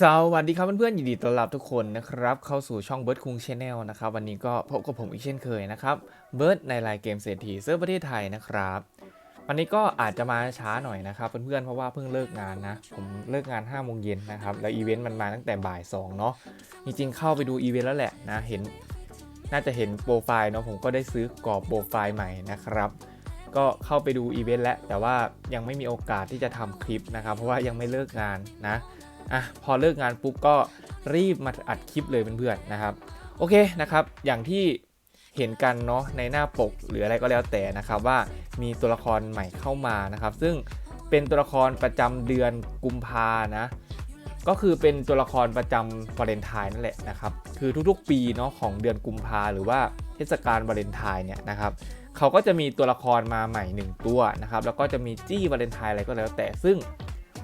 สวัสดีครับเพื่อนๆยินดีต้อนรับทุกคนนะครับเข้าสู่ช่องเบิร์ดคุงชาแนลนะครับวันนี้ก็พบกับผมอีกเช่นเคยนะครับเบิร์ดในรายเกมเศรษฐีเซิร์ฟประเทศไทยนะครับ วันนี้ก็อาจจะมาช้าหน่อยนะครับเพื่อนๆเพราะว่าเพิ่งเลิกงานนะ ผมเลิกงาน5้าโมงเย็นนะครับแล้วอีเวนต์มันมาตั้งแต่บ่าย2เนาะจริงๆเข้าไปดูอีเวนต์แล้วแหละนะเห็นน่าจะเห็นโปรไฟล์เนาะผมก็ได้ซื้อกรอบโปรไฟล์ใหม่นะครับก็เข้าไปดูอีเวนต์แล้วแต่ว่ายังไม่มีโอกาสที่จะทำคลิปนะครับเพราะว่ายังไม่เลิกงานนะ อะพอเลิกงานปุ๊บก็รีบมาอัดคลิปเลยเพื่อนๆนะครับ โอเคนะครับ อย่างที่เห็นกันเนาะในหน้าปกหรืออะไรก็แล้วแต่นะครับว่ามีตัวละครใหม่เข้ามานะครับ ซึ่งเป็นตัวละครประจำเดือนกุมภานะ ก็คือเป็นตัวละครประจำวาเลนไทน์นั่นแหละนะครับ คือทุกๆปีเนาะของเดือนกุมภาหรือว่าเทศกาลวาเลนไทน์เนี่ยนะครับเขาก็จะมีตัวละครมาใหม่หนึ่งตัวนะครับ แล้วก็จะมีจี้วาเลนไทน์อะไรก็แล้วแต่ซึ่ง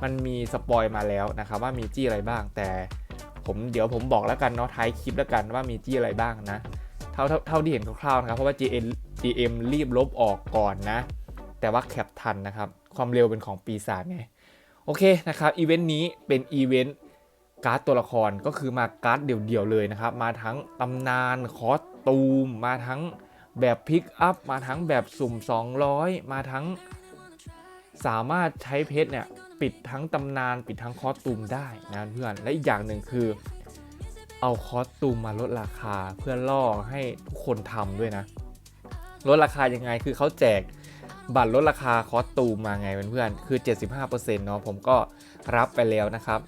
มันมีสปอยมาแล้วนะครับว่ามีจี้อะไรบ้าง แต่ผมเดี๋ยวผมบอกแล้วกันเนาะท้ายคลิปแล้วกันว่ามีจี้อะไรบ้างนะ เท่าเท่าเท่าที่เห็นคร่าวๆนะครับ เพราะว่า GM GM รีบลบออกก่อนนะ แต่ว่าแคปทันนะครับ ความเร็วเป็นของปีศาจไง โอเคนะครับอีเวนต์นี้เป็นอีเวนต์การ์ดตัวละครก็คือมาการ์ดเดี่ยวๆเลยนะครับ มาทั้งตำนานคอสตูม มาทั้งแบบพิกอัพ มาทั้งแบบสุ่ม 200 มาทั้งสามารถใช้เพชรเนี่ย ปิดทั้งตำนานปิดทั้งคอสตูมได้นะเพื่อนและอีกอย่างหนึ่งคือ เอาคอสตูมมาลดราคาเพื่อล่อให้ทุกคนทำด้วยนะ ลดราคายังไงคือเขาแจกบัตรลดราคาคอสตูมมาไงเพื่อนๆคือ 75%เนาะผมก็รับไปแล้วนะครับ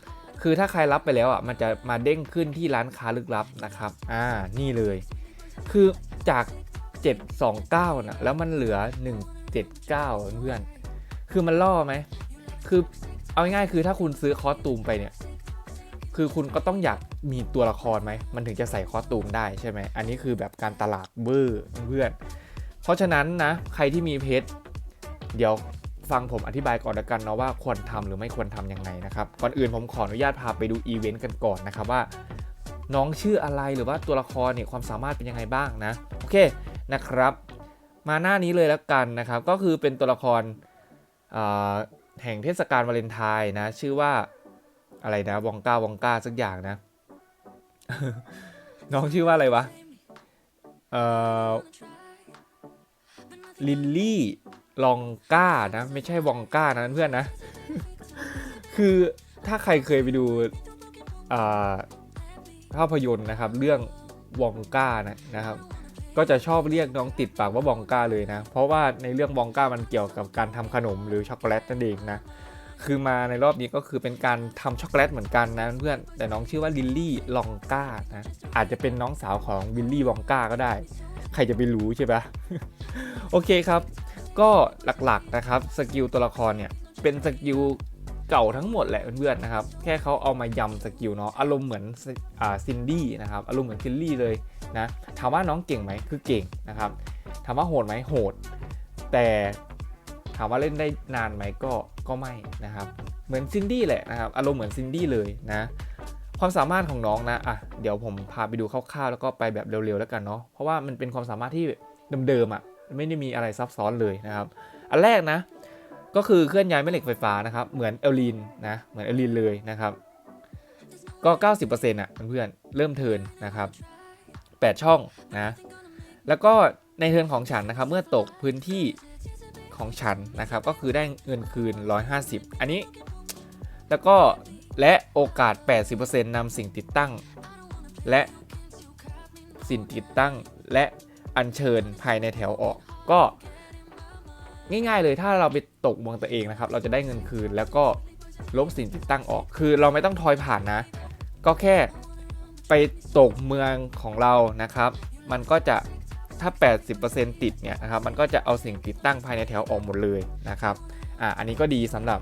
คือถ้าใครรับไปแล้วอะมันจะมาเด้งขึ้นที่ร้านค้าลึกลับนะครับ อ่านี่เลย คือจาก 729นะแล้วมันเหลือ 179 เพื่อนๆคือมันล่อไหม คือเอาง่ายๆคือถ้าคุณซื้อคอสตูมไปเนี่ย คือคุณก็ต้องอยากมีตัวละครไหม มันถึงจะใส่คอสตูมได้ใช่ไหม อันนี้คือแบบการตลาดเบอร์เพื่อน เพราะฉะนั้นนะ ใครที่มีเพชร เดี๋ยวฟังผมอธิบายก่อนละกันเนาะว่าควรทำหรือไม่ควรทำยังไงนะครับ ก่อนอื่นผมขออนุญาตพาไปดูอีเวนต์กันก่อนนะครับว่า น้องชื่ออะไรหรือว่าตัวละครเนี่ยความสามารถเป็นยังไงบ้างนะ โอเคนะครับ มาหน้านี้เลยแล้วกันนะครับ ก็คือเป็นตัวละครอ่า แห่งเทศกาลวาเลนไทน์นะ ชื่อว่าอะไรนะวองก้าวองก้าสักอย่างนะ น้องชื่อว่าอะไรวะ เอ่อลิลลี่ลองก้านะ ไม่ใช่วองก้านะเพื่อนนะ คือถ้าใครเคยไปดูภาพยนตร์นะครับ เรื่องวองก้านะนะครับ ก็จะชอบเรียกน้องติดปากว่าบองก้าเลยนะ เพราะว่าในเรื่องบองก้ามันเกี่ยวกับการทำขนมหรือช็อกโกแลตนั่นเองนะ คือมาในรอบนี้ก็คือเป็นการทำช็อกโกแลตเหมือนกันนะเพื่อน แต่น้องชื่อว่าลิลลี่ลองก้านะ อาจจะเป็นน้องสาวของวิลลี่บองก้าก็ได้ ใครจะไปรู้ใช่ปะโอเคครับ ก็หลักๆนะครับ สกิลตัวละครเนี่ย เป็นสกิล เก่าทั้งหมดแหละเพื่อนๆนะครับ แค่เขาเอามายำสกิลเนาะอารมณ์เหมือนอ่าซินดี้นะครับอารมณ์เหมือนซินดี้เลยนะถามว่าน้องเก่งไหมคือเก่งนะครับถามว่าโหดไหมโหด แต่ถามว่าเล่นได้นานไหมก็ก็ไม่นะครับ เหมือนซินดี้แหละนะครับอารมณ์เหมือนซินดี้เลยนะความสามารถของน้องนะอะเดี๋ยวผมพาไปดูคร่าวๆแล้วก็ไปแบบเร็วๆแล้วกันเนาะเพราะว่ามันเป็นความสามารถที่เดิมๆอะไม่ได้มีอะไรซับซ้อนเลยนะครับ อันแรกนะ ก็คือเคลื่อนย้ายแม่เหล็กไฟฟ้านะครับเหมือนเอลลีนนะเหมือนเอลลีนเลยนะครับ ก็ 90%อะเพื่อนเริ่มเทินนะครับ 8 ช่องนะแล้วก็ในเทินของฉันนะครับ เมื่อตกพื้นที่ของฉันนะครับ ก็คือได้เงินคืน 150 อันนี้ แล้วก็และโอกาส 80%นำสิ่งติดตั้ง และสิ่งติดตั้งและอัญเชิญภายในแถวออก ก็ ง่าย ๆ เลยถ้าเราไปตกเมืองตัวเองนะครับ เราจะได้เงินคืนแล้วก็ลบสิ่งติดตั้งออก คือเราไม่ต้องทอยผ่านนะ ก็แค่ไปตกเมืองของเรานะครับ มันก็จะถ้า 80%ติดเนี่ยนะครับ มันก็จะเอาสิ่งติดตั้งภายในแถวออกหมดเลยนะครับ อ่า อันนี้ก็ดีสำหรับ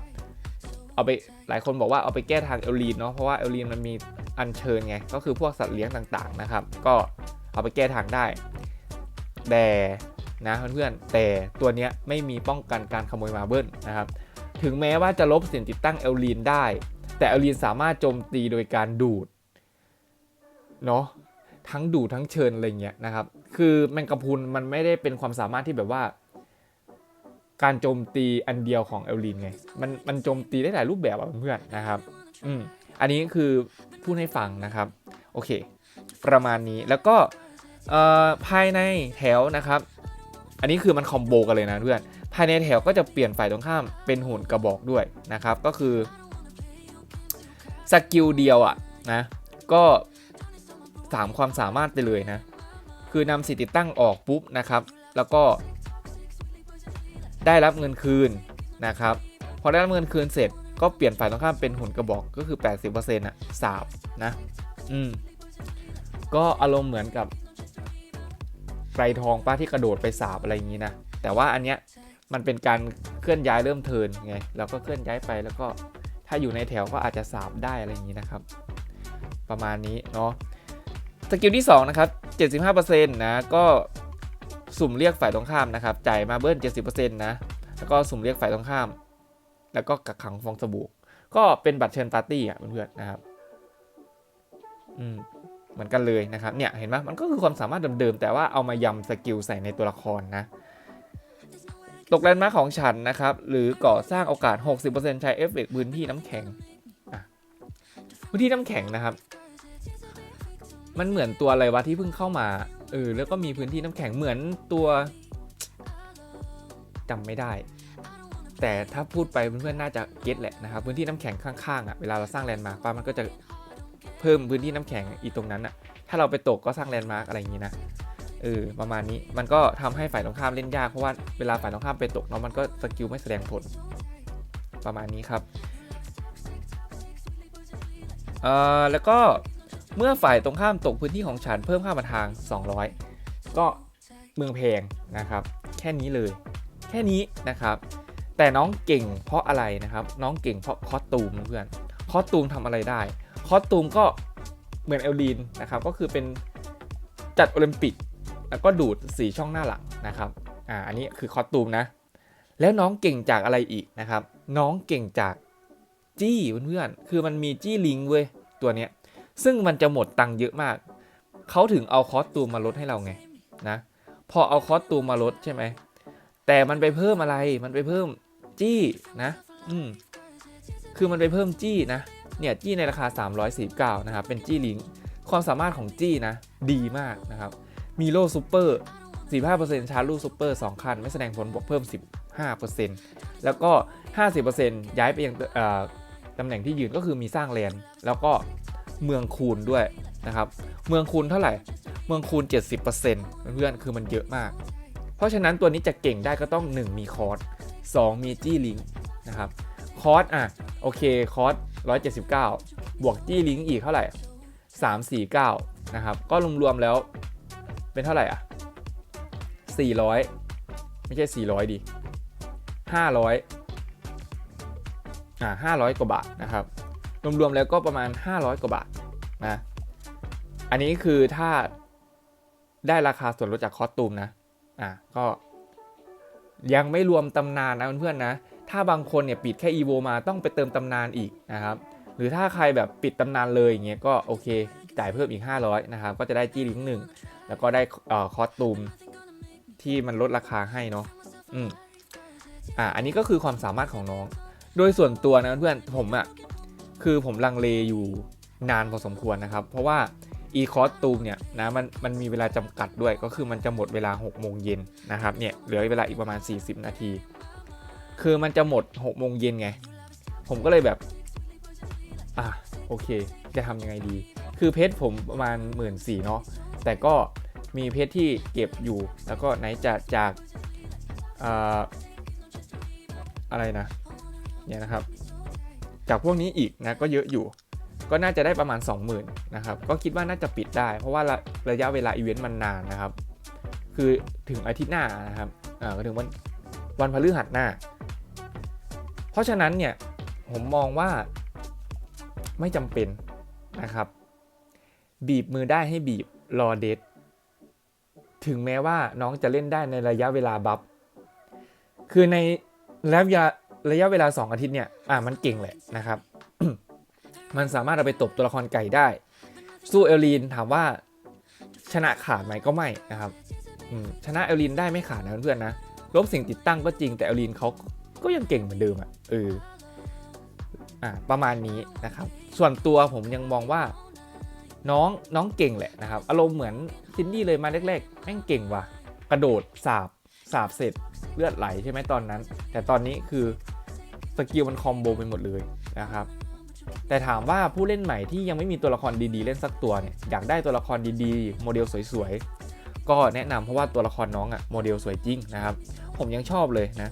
เอาไปหลายคนบอกว่าเอาไปแก้ทางเอลลีนเนาะเพราะว่าเอลลีนมันมีอัญเชิญไง ก็คือพวกสัตว์เลี้ยงต่างๆนะครับ ก็เอาไปแก้ทางได้ แต่ นะเพื่อนๆแต่ตัวนี้ไม่มีป้องกันการขโมยมาเบิลนะครับถึงแม้ว่าจะลบสิ่งติดตั้งเอลลีนได้ แต่เอลลีนสามารถโจมตีโดยการดูดเนาะทั้งดูดทั้งเชิญอะไรเงี้ยนะครับ คือแมงกะพรุนมันไม่ได้เป็นความสามารถที่แบบว่า การโจมตีอันเดียวของเอลลินไง มันมันโจมตีได้หลายรูปแบบอะเพื่อนๆนะครับ อืมอันนี้คือพูดให้ฟังนะครับ โอเค ประมาณนี้แล้วก็ภายในแถวนะครับ อันนี้คือมันคอมโบกันเลยนะเพื่อน ภายในแถวก็จะเปลี่ยนฝ่ายตรงข้ามเป็นหุ่นกระบอกด้วยนะครับ ก็คือสกิลเดียวอะนะ ก็สามความสามารถไปเลยนะ คือนำสิทธิติดตั้งออกปุ๊บนะครับ แล้วก็ ได้รับเงินคืนนะครับ พอได้รับเงินคืนเสร็จ ก็เปลี่ยนฝ่ายตรงข้ามเป็นหุ่นกระบอกก็คือ 80%อะสาบนะ อืม ก็อารมณ์เหมือนกับ ไกรทองป้าที่กระโดดไปสาบอะไรอย่างนี้นะ แต่ว่าอันเนี้ยมันเป็นการเคลื่อนย้ายเริ่มเทินไงแล้วก็เคลื่อนย้ายไปแล้วก็ถ้าอยู่ในแถวก็อาจจะสาบได้อะไรอย่างนี้นะครับ ประมาณนี้เนาะสกิลที่2นะครับ75%นะก็สุ่มเรียกฝ่ายตรงข้ามนะครับจ่ายมาเบิ้ล70%นะแล้วก็สุ่มเรียกฝ่ายตรงข้าม แล้วก็กักขังฟองสบู่ก็เป็นบัตรเชิญปาร์ตี้อะเพื่อนๆนะครับ อืม เหมือนกันเลยนะครับเนี่ยเห็นไหมมันก็คือความสามารถเดิมๆแต่ว่าเอามายำสกิลใส่ในตัวละครนะตกแลนด์มาร์ของฉันนะครับ หรือก่อสร้างโอกาส 60%ใช้เอฟเฟกพื้นที่น้ำแข็งพื้นที่น้ำแข็งนะครับ มันเหมือนตัวอะไรวะที่เพิ่งเข้ามาเออแล้วก็มีพื้นที่น้ำแข็งเหมือนตัวจำไม่ได้ แต่ถ้าพูดไปเพื่อนๆน่าจะเก็ตแหละนะครับ พื้นที่น้ำแข็งข้างๆอะเวลาเราสร้างแลนด์มาร์คมันก็จะ เพิ่มพื้นที่น้ำแข็งอีกตรงนั้นอะถ้าเราไปตกก็สร้างแลนด์มาร์คอะไรอย่างนี้นะเออประมาณนี้มันก็ทำให้ฝ่ายตรงข้ามเล่นยากเพราะว่าเวลาฝ่ายตรงข้ามไปตกเนาะมันก็สกิลไม่แสดงผลประมาณนี้ครับเอ่อแล้วก็เมื่อฝ่ายตรงข้ามตกพื้นที่ของฉันเพิ่มค่ามาทาง 200 ก็เมืองเพงนะครับ แค่นี้เลยแค่นี้นะครับ แต่น้องเก่งเพราะอะไรนะครับ น้องเก่งเพราะคอสตูมเพื่อนคอสตูมทำอะไรได้ คอสตูมก็เหมือนเอลลีนนะครับก็คือเป็นจัดโอลิมปิก แล้วก็ดูดสีช่องหน้าหลังนะครับอ่าอันนี้คือคอสตูมนะ แล้วน้องเก่งจากอะไรอีกนะครับ น้องเก่งจากจี้เพื่อนๆคือมันมีจี้ลิงเว้ยตัวเนี้ยซึ่งมันจะหมดตังค์เยอะมาก เขาถึงเอาคอสตูมมาลดให้เราไงนะพอเอาคอสตูมมาลดใช่ไหมแต่มันไปเพิ่มอะไรมันไปเพิ่มจี้นะ อืมคือมันไปเพิ่มจี้นะ เนี่ยจี้ในราคา 349 นะครับ เป็นจี้ลิงความสามารถของจี้นะ ดีมากนะครับ มีโล่ซูเปอร์ 45%ชาร์จลูกซูเปอร์2คัน ไม่แสดงผลบวกเพิ่ม 15%แล้วก็ 50%ย้ายไปยังตำแหน่งที่ยืนก็คือมีสร้างแลนแล้วก็เมืองคูณด้วยนะครับ เมืองคูณเท่าไหร่ เมืองคูณ 70%เพื่อนๆคือมันเยอะมาก เพราะฉะนั้นตัวนี้จะเก่งได้ก็ต้อง 1 มีคอร์ส2มีจี้ลิงนะครับ คอร์สอะโอเคคอร์ส179 บวกจี้ลิงก์อีกเท่าไหร่ 349 นะครับ ก็รวมๆแล้วเป็นเท่าไหร่อะ 400 ไม่ใช่ 400 ดิ 500 อ่า500 กว่าบาทนะครับ รวมๆแล้วก็ประมาณ 500 กว่าบาทนะ อันนี้คือถ้าได้ราคาส่วนลดจากคอสตูมนะ อะก็ยังไม่รวมตำนานนะเพื่อนๆนะ ถ้าบางคนเนี่ยปิดแค่ EVO มาต้องไปเติมตำนานอีกนะครับ หรือถ้าใครแบบปิดตำนานเลยอย่างเงี้ยก็โอเค จ่ายเพิ่มอีก 500 นะครับ ก็จะได้จี้ลิงหนึ่งแล้วก็ได้ออคอสตูมที่มันลดราคาให้เนาะอืมอ่าอันนี้ก็คือความสามารถของน้อง โดยส่วนตัวนะเพื่อนผมอะ่ะคือผมลังเลอยู่นานพอสมควรนะครับ เพราะว่าอีคอสตูมเนี่ยนะมันมันมีเวลาจำกัดด้วยก็คือมันจะหมดเวลา6โมงเย็นนะครับเนี่ยเหลือเวลาอีกประมาณ 40 นาที คือมันจะหมด6โมงเย็นไง ผมก็เลยแบบ อะโอเค จะทำยังไงดี คือเพชรผมประมาณ1 4ื่นสี่เนาะ แต่ก็มีเพชรที่เก็บอยู่ แล้วก็ไหนจะจากอ่าอะไรนะ เนี่ยนะครับ จากพวกนี้อีกนะก็เยอะอยู่ ก็น่าจะได้ประมาณ 20,000นะครับ ก็คิดว่าน่าจะปิดได้ เพราะว่าระระยะเวลาอีเวนต์มันนานนะครับ คือถึงอาทิตย์หน้านะครับ อ่าก็ถึงวันวันพฤหัสหน้า เพราะฉะนั้นเนี่ยผมมองว่าไม่จำเป็นนะครับ บีบมือได้ให้บีบรอเดทถึงแม้ว่าน้องจะเล่นได้ในระยะเวลาบัฟคือในระยะระยะเวลา 2 อาทิตย์เนี่ย อ่ามันเก่งแหละนะครับ มันสามารถเอาไปตบตัวละครไก่ได้ สู้เอลลีนถามว่าชนะขาดไหมก็ไม่นะครับชนะเอลลีนได้ไม่ขาดนะเพื่อนๆนะลบสิ่งติดตั้งก็จริงแต่เอลลีนเขา ก็ยังเก่งเหมือนเดิมอะเอออ่าประมาณนี้นะครับ ส่วนตัวผมยังมองว่าน้องน้องเก่งแหละนะครับ อารมณ์เหมือนซินดี้เลยมาแรกๆแม่งเก่งว่ะกระโดดสาบสาบเสร็จเลือดไหลใช่ไหมตอนนั้น แต่ตอนนี้คือสกิลมันคอมโบไปหมดเลยนะครับแต่ถามว่าผู้เล่นใหม่ที่ยังไม่มีตัวละครดีๆ เล่นสักตัวเนี่ยอยากได้ตัวละครดีๆ โมเดลสวยๆ ก็แนะนำเพราะว่าตัวละครน้องอะโมเดลสวยจริงนะครับ ผมยังชอบเลยนะ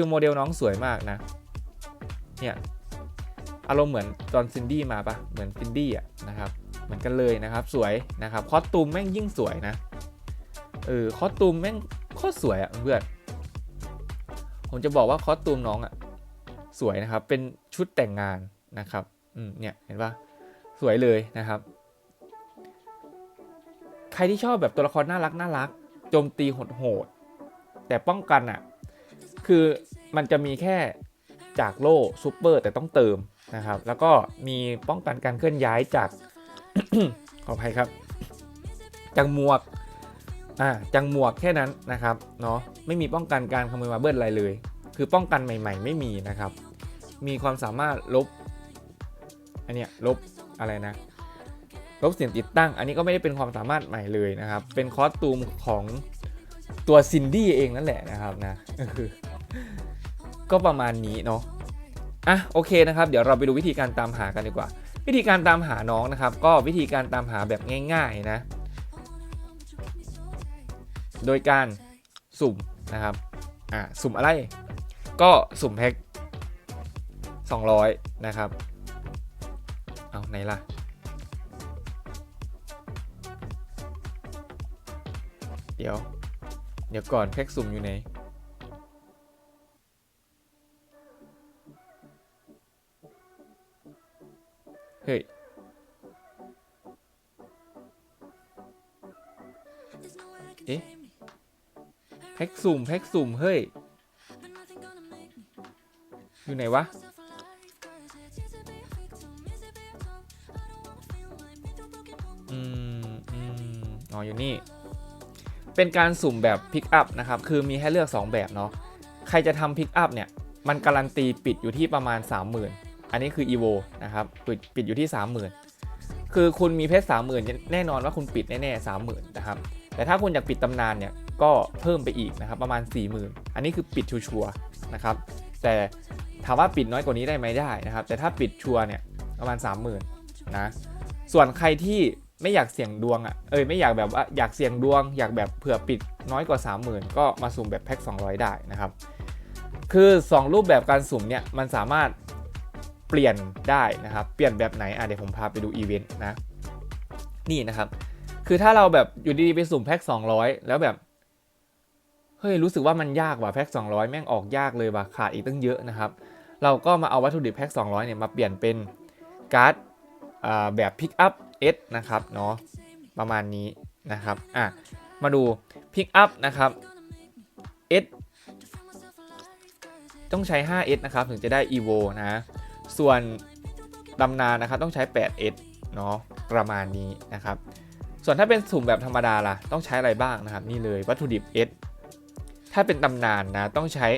คือโมเดลน้องสวยมากนะ เนี่ย อารมณ์เหมือนตอนซินดี้มาปะเหมือนซินดี้อะนะครับเหมือนกันเลยนะครับ สวยนะครับ คอสตูมแม่งยิ่งสวยนะ เออ คอสตูมแม่งโคตรสวยอะเพื่อน ผมจะบอกว่าคอสตูมน้องอะสวยนะครับ เป็นชุดแต่งงานนะครับ อืม เนี่ย เห็นปะสวยเลยนะครับ ใครที่ชอบแบบตัวละครน่ารักน่ารัก โจมตีโหดๆแต่ป้องกันอะ คือ มันจะมีแค่จากโล่ซูเปอร์แต่ต้องเติมนะครับ แล้วก็มีป้องกันการเคลื่อนย้ายจาก ขออภัยครับจังหมวกอ่าจังหมวกแค่นั้นนะครับเนาะไม่มีป้องกันการขโมยมาเบิลอะไรเลย คือป้องกันใหม่ ๆ ไม่มีนะครับ มีความสามารถลบอันเนี้ยลบอะไรนะลบเสียงติดตั้ง อันนี้ก็ไม่ได้เป็นความสามารถใหม่เลยนะครับ เป็นคอสตูมของตัวซินดี้เองนั่นแหละนะครับนะ ก็ประมาณนี้เนาะอะโอเคนะครับ เดี๋ยวเราไปดูวิธีการตามหากันดีกว่า วิธีการตามหาน้องนะครับ ก็วิธีการตามหาแบบง่าย ๆนะ โดยการสุ่มนะครับอะสุ่มอะไร ก็สุ่มแพ็ค200 นะครับ เอาไหนล่ะเดี๋ยว เดี๋ยวก่อนแพ็คสุ่มอยู่ไหน เฮ้ย เอ๊ะ แพ็กสุ่ม แพ็กสุ่ม เฮ้ย อยู่ไหนวะ อืมอืมอ๋อ อยู่นี่ เป็นการสุ่มแบบพิกอัพนะครับ คือมีให้เลือก 2 แบบเนาะ ใครจะทำพิกอัพเนี่ย มันการันตีปิดอยู่ที่ประมาณ 30,000 อันนี้คือ EVO นะครับปิดปิดอยู่ที่ 30,000 คือคุณมีเพชร30,000 แน่นอนว่าคุณปิดแน่ๆ30,000นะครับแต่ถ้าคุณอยากปิดตำนานเนี่ยก็เพิ่มไปอีกนะครับประมาณ 40,000 อันนี้คือปิดชัวร์ๆนะครับแต่ถามว่าปิดน้อยกว่านี้ได้ไหมได้นะครับ แต่ถ้าปิดชัวร์เนี่ยประมาณ 30,000นะส่วนใครที่ไม่อยากเสี่ยงดวงอะเอ้ยไม่อยากแบบว่าอยากเสี่ยงดวง อยากแบบเผื่อปิดน้อยกว่า 30,000 ก็มาสุ่มแบบแพ็ค200 ได้นะครับ คือ 2 รูปแบบการสุ่มเนี่ยมันสามารถ เปลี่ยนได้นะครับ เปลี่ยนแบบไหนอะเดี๋ยวผมพาไปดูอีเวนต์นะ นี่นะครับ คือถ้าเราแบบอยู่ดีๆไปสุ่มแพ็ค200 แล้วแบบ เฮ้ยรู้สึกว่ามันยากว่ะแพ็ค200 แม่งออกยากเลยว่ะขาดอีกตั้งเยอะนะครับ เราก็มาเอาวัตถุดิบแพ็ค200 เนี่ยมาเปลี่ยนเป็นการ์ดแบบพิกอัพ S นะครับเนาะประมาณนี้นะครับอะมาดูพิกอัพนะครับ S ต้องใช้ 5S นะครับ ถึงจะได้ EVO นะ ส่วนตำนานนะครับต้องใช้ 8S เนาะประมาณนี้นะครับ ส่วนถ้าเป็นสุ่มแบบธรรมดาล่ะต้องใช้อะไรบ้างนะครับ นี่เลยวัตถุดิบ S ถ้าเป็นตำนานนะต้องใช้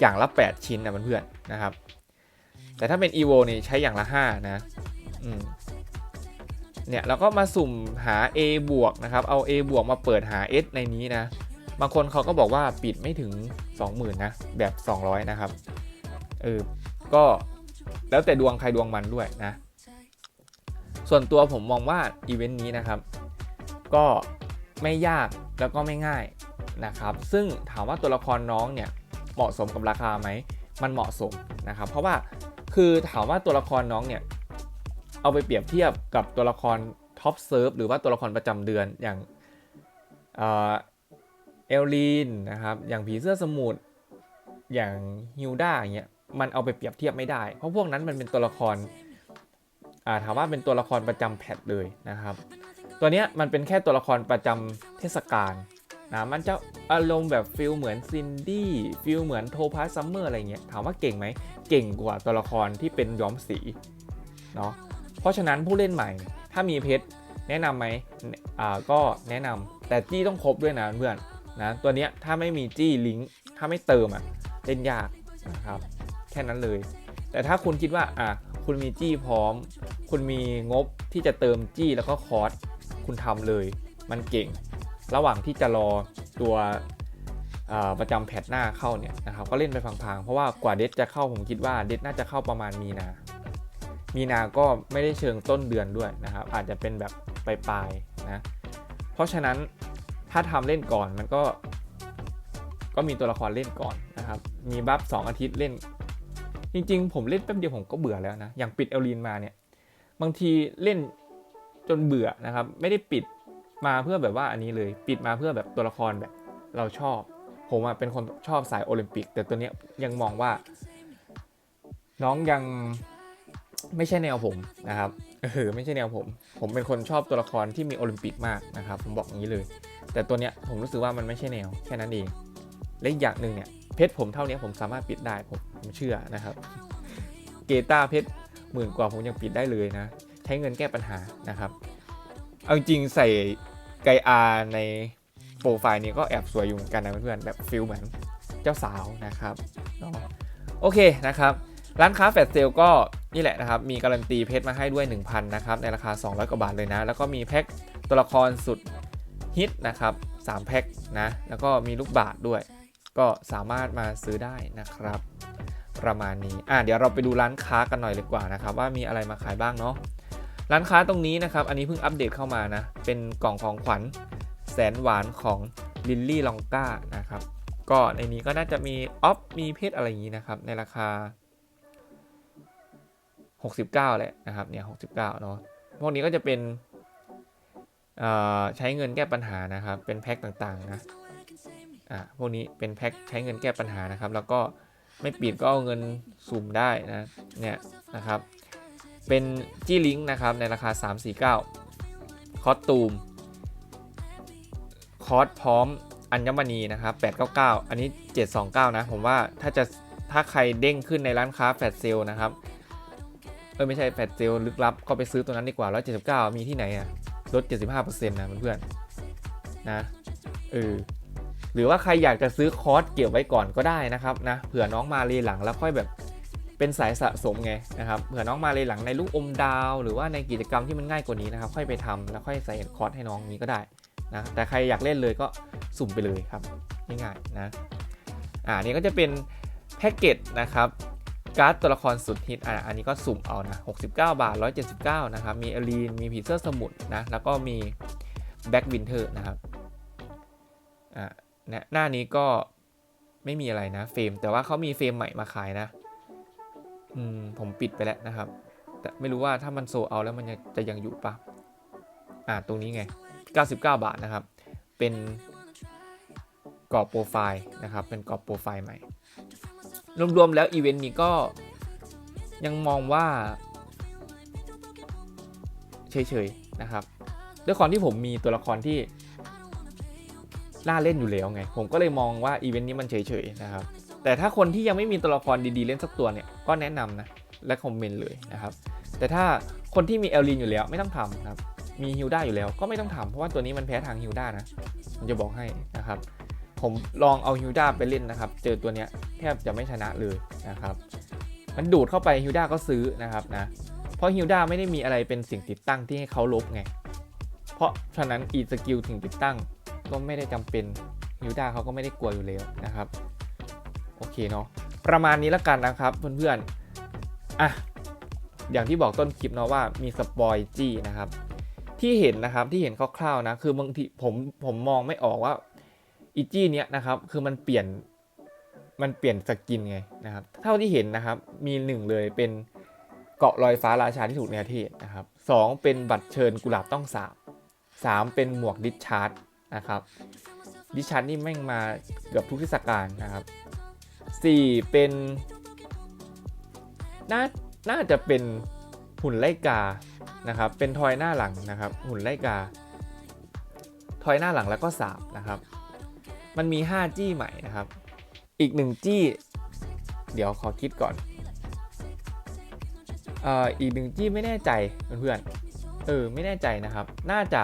อย่างละ 8 ชิ้นนะเพื่อนๆนะครับ แต่ถ้าเป็น EVO นี่ใช้อย่างละ 5 นะอืมเนี่ยเราก็มาสุ่มหา A บวกนะครับ เอา A บวกมาเปิดหา S ในนี้นะ บางคนเขาก็บอกว่าปิดไม่ถึง 20,000นะแบบ 200 นะครับเออก็ แล้วแต่ดวงใครดวงมันด้วยนะ ส่วนตัวผมมองว่าอีเวนต์นี้นะครับ ก็ไม่ยากแล้วก็ไม่ง่ายนะครับ ซึ่งถามว่าตัวละครน้องเนี่ยเหมาะสมกับราคาไหม มันเหมาะสมนะครับ เพราะว่าคือถามว่าตัวละครน้องเนี่ยเอาไปเปรียบเทียบกับตัวละครท็อปเซิร์ฟหรือว่าตัวละครประจำเดือนอย่างเอ่อเอลลีนนะครับ อย่างผีเสื้อสมุทรอย่างฮิวด้าอย่างเงี้ย มันเอาไปเปรียบเทียบไม่ได้ เพราะพวกนั้นมันเป็นตัวละครถามว่าเป็นตัวละครประจำแพทเลยนะครับ ตัวเนี้ยมันเป็นแค่ตัวละครประจำเทศกาลนะมันจะอารมณ์แบบฟิลเหมือนซินดี้ฟิลเหมือนโทพาซัมเมอร์อะไรเงี้ยถามว่าเก่งไหมเก่งกว่าตัวละครที่เป็นย้อมสีเนาะเพราะฉะนั้นผู้เล่นใหม่ ถ้ามีเพชรแนะนำไหมอ่าก็แนะนำแต่จี้ต้องครบด้วยนะเพื่อนนะตัวเนี้ยถ้าไม่มีจี้ลิงก์ถ้าไม่เติมอะเล่นยากนะครับ แค่นั้นเลย แต่ถ้าคุณคิดว่าอะคุณมีจี้พร้อม คุณมีงบที่จะเติมจี้แล้วก็คอร์สคุณทำเลย มันเก่ง ระหว่างที่จะรอตัวประจำแพทหน้าเข้าเนี่ยนะครับก็เล่นไปพังๆ เพราะว่ากว่าเดทจะเข้าผมคิดว่าเดทน่าจะเข้าประมาณมีนา มีนาก็ไม่ได้เชิงต้นเดือนด้วยนะครับ อาจจะเป็นแบบปลายๆนะเพราะฉะนั้นถ้าทำเล่นก่อนมันก็ ก็มีตัวละครเล่นก่อนนะครับ มีบัฟสองอาทิตย์เล่น จริงๆ ผมเล่นแป๊บเดียวผมก็เบื่อแล้วนะ อย่างปิดเอลลีนมาเนี่ย บางทีเล่นจนเบื่อนะครับ ไม่ได้ปิดมาเพื่อแบบว่าอันนี้เลย ปิดมาเพื่อแบบตัวละครแบบเราชอบ ผมอะเป็นคนชอบสายโอลิมปิก แต่ตัวเนี้ยยังมองว่า น้องยังไม่ใช่แนวผมนะครับเออไม่ใช่แนวผม ผมเป็นคนชอบตัวละครที่มีโอลิมปิกมากนะครับ ผมบอกอย่างนี้เลย แต่ตัวเนี้ยผมรู้สึกว่ามันไม่ใช่แนวแค่นั้นเอง และอีกอย่างหนึ่งเนี่ยเพชรผมเท่านี้ผมสามารถปิดได้ผม ผมเชื่อนะครับ เกตาเพชรหมื่นกว่าผมยังปิดได้เลยนะ ใช้เงินแก้ปัญหานะครับ เอาจริงใส่ไกอาในโปรไฟล์นี้ก็แอบสวยอยู่เหมือนกันนะเพื่อนๆแบบฟิลเหมือนเจ้าสาวนะครับโอเคนะครับ ร้านค้าแฟลชเซลก็นี่แหละนะครับ มีการันตีเพชรมาให้ด้วย 1,000 นะครับ ในราคา 200 กว่าบาทเลยนะ แล้วก็มีแพ็คตัวละครสุดฮิตนะครับ 3 แพ็คนะ แล้วก็มีลูกบาทด้วย ก็สามารถมาซื้อได้นะครับ ประมาณนี้อะเดี๋ยวเราไปดูร้านค้ากันหน่อยเลยกว่านะครับว่ามีอะไรมาขายบ้างเนาะร้านค้าตรงนี้นะครับอันนี้เพิ่งอัปเดตเข้ามานะเป็นกล่องของขวัญแสนหวานของลิลลี่ลองก้านะครับก็ในนี้ก็น่าจะมีออฟมีเพชรอะไรอย่างนี้นะครับในราคา 69แหละนะครับเนี่ย69เนาะพวกนี้ก็จะเป็นใช้เงินแก้ปัญหานะครับเป็นแพ็คต่างๆนะอะพวกนี้เป็นแพ็คใช้เงินแก้ปัญหานะครับ แล้วก็ ไม่ปิดก็เอาเงินสุ่มได้นะเนี่ยนะครับ เป็นจี้ลิงก์นะครับในราคา 349 คอสตูม คอสพร้อมอัญมณีนะครับ899 อันนี้ 729 นะ ผมว่าถ้าจะถ้าใครเด้งขึ้นในร้านค้าแฟลชเซลนะครับ เออไม่ใช่แฟลชเซลลึกลับ ก็ไปซื้อตัวนั้นดีกว่า 179 มีที่ไหนอะลด 75%นะเพื่อนๆนะเออ หรือว่าใครอยากจะซื้อคอร์สเก็บไว้ก่อนก็ได้นะครับนะเผื่อน้องมาเรีหลังแล้วค่อยแบบเป็นสายสะสมไงนะครับเผื่อน้องมาเรีหลังในลูกอมดาว หรือว่าในกิจกรรมที่มันง่ายกว่านี้นะครับ ค่อยไปทำแล้วค่อยใส่คอร์สให้น้องนี้ก็ได้นะแต่ใครอยากเล่นเลยก็สุ่มไปเลยครับง่ายๆนะอ่านี่ก็จะเป็นแพ็กเกจนะครับการ์ดตัวละครสุดฮิตอ่าอันนี้ก็สุ่มเอานะ69 บาท 179 นะครับ มีอลีน มีผีเสื้อสมุทรนะ แล้วก็มีแบ็กวินเทอร์นะครับอ่า นะหน้านี้ก็ไม่มีอะไรนะเฟรมแต่ว่าเขามีเฟรมใหม่มาขายนะ อืม ผมปิดไปแล้วนะครับ แต่ไม่รู้ว่าถ้ามันโซเอาแล้วมันจะยังอยู่ปะอ่าตรงนี้ไง 99 บาทนะครับ เป็นกรอบโปรไฟล์นะครับ เป็นกรอบโปรไฟล์ใหม่ รวมๆแล้วอีเวนต์นี้ก็ยังมองว่าเฉยๆนะครับด้วยความที่ผมมีตัวละครที่ น่าเล่นอยู่แล้วไง ผมก็เลยมองว่าอีเวนต์นี้มันเฉยๆนะครับ แต่ถ้าคนที่ยังไม่มีตัวละครดีๆ เล่นสักตัวเนี่ย ก็แนะนำนะ และคอมเมนต์เลยนะครับ แต่ถ้าคนที่มีเอลลินอยู่แล้วไม่ต้องทำครับ มีฮิลด้าอยู่แล้วก็ไม่ต้องทำเพราะว่าตัวนี้มันแพ้ทางฮิลด้านะ ผมจะบอกให้นะครับ ผมลองเอาฮิลด้าไปเล่นนะครับ เจอตัวเนี้ยแทบจะไม่ชนะเลยนะครับ มันดูดเข้าไปฮิลด้าก็ซื้อนะครับนะ เพราะฮิลด้าไม่ได้มีอะไรเป็นสิ่งติดตั้งที่ให้เขาลบไง เพราะฉะนั้นอีสกิลถึงติดตั้ง ก็ไม่ได้จำเป็นฮิวด้าเขาก็ไม่ได้กลัวอยู่แล้วนะครับ โอเคเนาะประมาณนี้ละกันนะครับเพื่อนๆอะอย่างที่บอกต้นคลิปเนาะว่ามีสปอยจี้นะครับ ที่เห็นนะครับที่เห็นคร่าวๆนะคือบางทีผมผมมองไม่ออกว่าอีจี้เนี้ยนะครับ คือมันเปลี่ยนมันเปลี่ยนสกินไงนะครับ เท่าที่เห็นนะครับมีหนึ่งเลยเป็นเกาะลอยฟ้าราชาที่ถูกในประเทศนะครับสองเป็นบัตรเชิญกุหลาบต้องสาบสามเป็นหมวกดิชาร์ด นะครับ ดิชันนี่แม่งมาเกือบทุกเทศกาลนะครับ4เป็นน่าน่าจะเป็นหุ่นไล่กานะครับ เป็นทอยหน้าหลังนะครับ หุ่นไล่กา ทอยหน้าหลังแล้วก็สาบนะครับ มันมี 5 จี้ใหม่นะครับ อีก 1 จี้ เดี๋ยวขอคิดก่อนเอ่ออีกหนึ่งจี้ไม่แน่ใจเพื่อนๆเออไม่แน่ใจนะครับ น่าจะ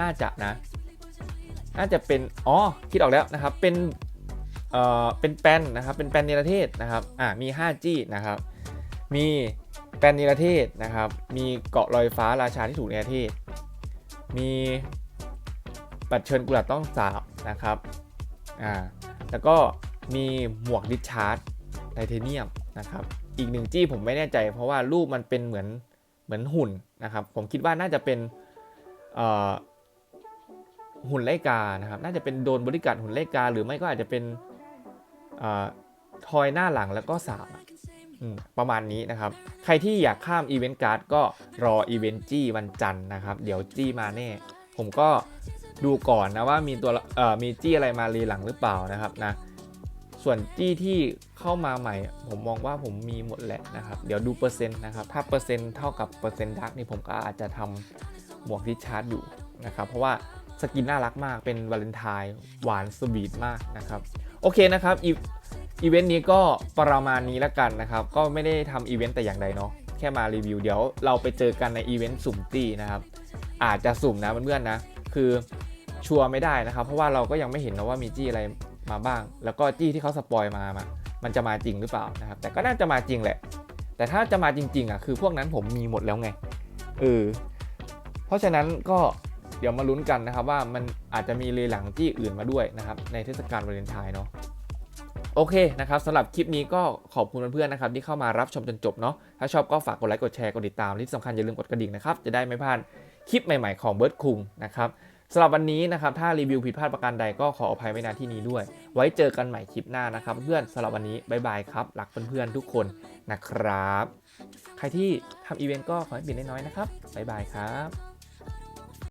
น่าจะนะ น่าจะเป็น อ๋อ คิดออกแล้วนะครับ เป็น เอ่อ เป็นแปนนะครับ เป็นแป้นเนรเทศนะครับ อ่า มี 5G นะครับ มีแปนนิรเทศนะครับ มีเกาะลอยฟ้าราชาที่ถูกนิรเทศ มีปัดเชิญกุหลาบต้องสาบนะครับ อ่า แล้วก็มีหมวกดิชาร์ดไทเทเนียมนะครับ อีกหนึ่งจี้ผมไม่แน่ใจ เพราะว่ารูปมันเป็นเหมือน เหมือนหุ่นนะครับ ผมคิดว่าน่าจะเป็น เอ่อ หุ่นไลกานะครับ น่าจะเป็นโดนบริการหุ่นไลกา หรือไม่ก็อาจจะเป็นอทอยหน้าหลังแล้วก็สามประมาณนี้นะครับ ใครที่อยากข้ามอีเวนต์การ์ดก็รออีเวนต์จี้วันจันทร์นะครับ เดี๋ยวจี้มาแน่ ผมก็ดูก่อนนะว่ามีตัวมีจี้อะไรมารีหลังหรือเปล่านะครับนะ ส่วนจี้ที่เข้ามาใหม่ ผมมองว่าผมมีหมดแหละนะครับ เดี๋ยวดูเปอร์เซ็นต์นะครับ ถ้าเปอร์เซ็นต์เท่ากับเปอร์เซ็นต์ดักนี่ผมก็อาจจะทำหมวกริชาร์ดอยู่นะครับ เพราะว่า สกินน่ารักมากเป็นวาเลนไทน์หวานสวีทมากนะครับ โอเคนะครับอีเวนต์นี้ก็ประมาณนี้แล้วกันนะครับ ก็ไม่ได้ทำอีเวนต์แต่อย่างใดเนาะแค่มารีวิวเดี๋ยวเราไปเจอกันในอีเวนต์สุ่มตี้นะครับ อาจจะสุ่มนะเพื่อนๆนะ คือชัวร์ไม่ได้นะครับ เพราะว่าเราก็ยังไม่เห็นนะว่ามีจี้อะไรมาบ้าง แล้วก็จี้ที่เขาสปอยมามามันจะมาจริงหรือเปล่านะครับ แต่ก็น่าจะมาจริงแหละ แต่ถ้าจะมาจริงๆอะคือพวกนั้นผมมีหมดแล้วไงเออเพราะฉะนั้นก็ เดี๋ยวมาลุ้นกันนะครับว่ามันอาจจะมีเลหลังจี้อื่นมาด้วยนะครับในเทศกาลวาเลนไทน์เนาะโอเคนะครับสำหรับคลิปนี้ก็ขอบคุณเพื่อนๆนะครับที่เข้ามารับชมจนจบเนาะถ้าชอบก็ฝากกดไลค์กดแชร์กดติดตามที่สำคัญอย่าลืมกดกระดิ่งนะครับจะได้ไม่พลาดคลิปใหม่ๆของเบิร์ดคุงนะครับสำหรับวันนี้นะครับถ้ารีวิวผิดพลาดประการใดก็ขออภัยไว้ณที่นี้ด้วย ไว้เจอกันใหม่คลิปหน้านะครับ เพื่อนสำหรับวันนี้บ๊ายบายครับรักเพื่อนๆทุกคนนะครับ ใครที่ทำอีเวนต์ก็ขอให้เปลี่ยนน้อยๆนะครับบายบายครับ